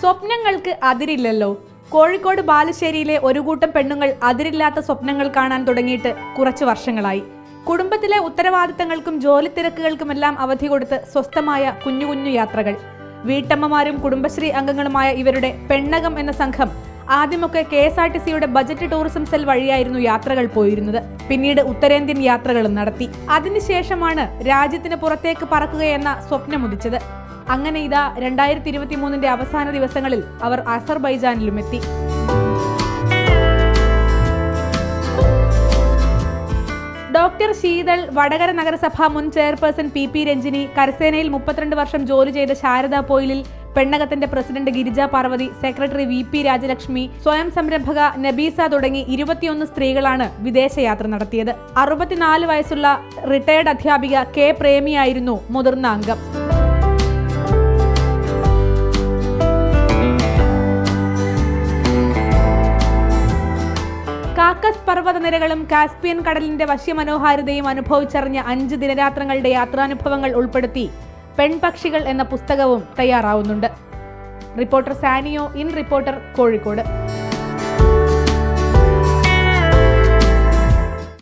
സ്വപ്നങ്ങൾക്ക് അതിരില്ലല്ലോ. കോഴിക്കോട് ബാലുശ്ശേരിയിലെ ഒരു കൂട്ടം പെണ്ണുങ്ങൾ അതിരില്ലാത്ത സ്വപ്നങ്ങൾ കാണാൻ തുടങ്ങിയിട്ട് കുറച്ച് വർഷങ്ങളായി. കുടുംബത്തിലെ ഉത്തരവാദിത്തങ്ങൾക്കും ജോലി തിരക്കുകൾക്കുമെല്ലാം അവധി കൊടുത്ത് സ്വസ്ഥമായ കുഞ്ഞു കുഞ്ഞു യാത്രകൾ. വീട്ടമ്മമാരും കുടുംബശ്രീ അംഗങ്ങളുമായ ഇവരുടെ പെണ്ണകം എന്ന സംഘം ആദ്യമൊക്കെ കെ എസ് ആർ ടി സിയുടെ ബജറ്റ് ടൂറിസം സെൽ വഴിയായിരുന്നു യാത്രകൾ പോയിരുന്നത്. പിന്നീട് ഉത്തരേന്ത്യൻ യാത്രകളും നടത്തി. അതിനുശേഷമാണ് രാജ്യത്തിന് പുറത്തേക്ക് പറക്കുകയെന്ന സ്വപ്നമുദിച്ചത്. അങ്ങനെ ഇതാ രണ്ടായിരത്തി ഇരുപത്തി മൂന്നിന്റെ അവസാന ദിവസങ്ങളിൽ അവർ അസർബൈജാനിലും എത്തി ഡോക്ടർ ശീതൾ വടകര നഗരസഭ മുൻ ചെയർപേഴ്സൺ പി പി രഞ്ജിനി കരസേനയിൽ മുപ്പത്തിരണ്ട് വർഷം ജോലി ചെയ്ത ശാരദ പോയിലിൽ പെണ്ണകത്തിന്റെ president Girija Parvathy secretary V P Rajalakshmi സ്വയം സംരംഭക നബീസ തുടങ്ങി ഇരുപത്തിയൊന്ന് സ്ത്രീകളാണ് വിദേശയാത്ര നടത്തിയത്. അറുപത്തിനാല് വയസ്സുള്ള റിട്ടയർഡ് അധ്യാപിക കെ പ്രേമിയായിരുന്നു മുതിർന്ന അംഗം. കാക്കസ് പർവത നിരകളും കാസ്പിയൻ കടലിന്റെ വശ്യമനോഹാരിതയും അനുഭവിച്ചറിഞ്ഞ അഞ്ച് ദിനരാത്രങ്ങളുടെ യാത്രാനുഭവങ്ങൾ ഉൾപ്പെടുത്തി പെൺപക്ഷികൾ എന്ന പുസ്തകവും തയ്യാറാവുന്നുണ്ട്. Reporter Saniyo in reporter Kozhikode.